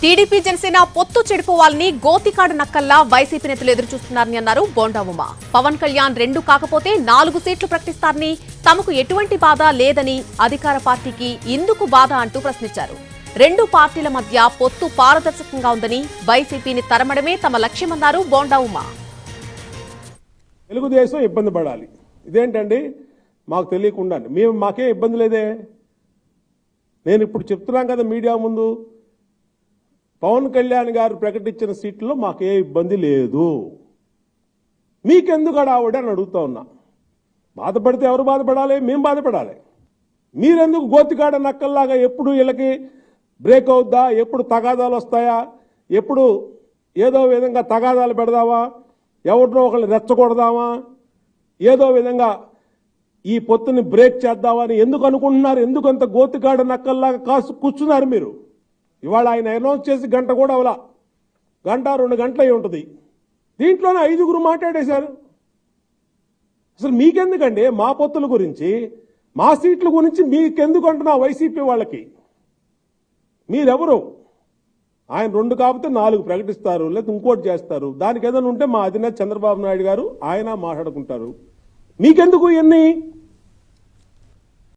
TDP Janasena పొత్తు చెడిపోవాలని గోతికాడు నక్కల్లా YCP నేతలు ఎదురు చూస్తున్నారని అన్నారు బోండావుమ పవన్ కళ్యాణ్ రెండు కాకపోతే నాలుగు సీట్లు ప్రకటిస్తారని తమకు ఎటువంటి బాధ లేదని అధికార పార్టీకి ఎందుకు బాధ అంటూ ప్రశ్నించారు. రెండు పార్టీల మధ్య పొత్తు పారదర్శకంగా ఉందని వైసీపీని తరమడమే తమ లక్ష్యమన్నారు బోండావుమ తెలుగుదేశం ఇబ్బంది పడాలి. ఇదేంటండి? మాకు తెలియకుండా మేము మాకే ఇబ్బంది లేదే? నేను ఇప్పుడు చెప్తున్నాం కదా మీడియా ముందు. పవన్ కళ్యాణ్ గారు ప్రకటించిన సీట్లో మాకే ఇబ్బంది లేదు. మీకెందుకు అడావుడి అని అడుగుతా ఉన్నా. బాధపడితే ఎవరు బాధపడాలి? మేము బాధపడాలి. మీరెందుకు గోతికాడ నక్కల్లాగా ఎప్పుడు వీళ్ళకి బ్రేక్ అవుద్దా? ఎప్పుడు తగాదాలు వస్తాయా? ఎప్పుడు ఏదో విధంగా తగాదాలు పెడదామా? ఎవరినో ఒకరిని రెచ్చగొడదామా? ఏదో విధంగా ఈ పొత్తుని బ్రేక్ చేద్దామని ఎందుకు అనుకుంటున్నారు? ఎందుకు అంత గోతికాడ నక్కల్లాగా కాసు కూర్చున్నారు మీరు? ఇవాళ ఆయన అనౌన్స్ చేసి గంట కూడా అవలా. గంట రెండు గంటలు అయి ఉంటుంది. దీంట్లోనే ఐదుగురు మాట్లాడేశారు. అసలు మీకెందుకండి? మా పొత్తుల గురించి మా సీట్ల గురించి మీకెందుకు అంటున్నా వైసీపీ వాళ్ళకి? మీరెవరు? ఆయన రెండు కాకపోతే నాలుగు ప్రకటిస్తారు లేదా ఇంకోటి చేస్తారు. దానికి ఏదైనా ఉంటే మా అధినేత చంద్రబాబు నాయుడు గారు ఆయన మాట్లాడుకుంటారు. మీకెందుకు ఇవన్నీ?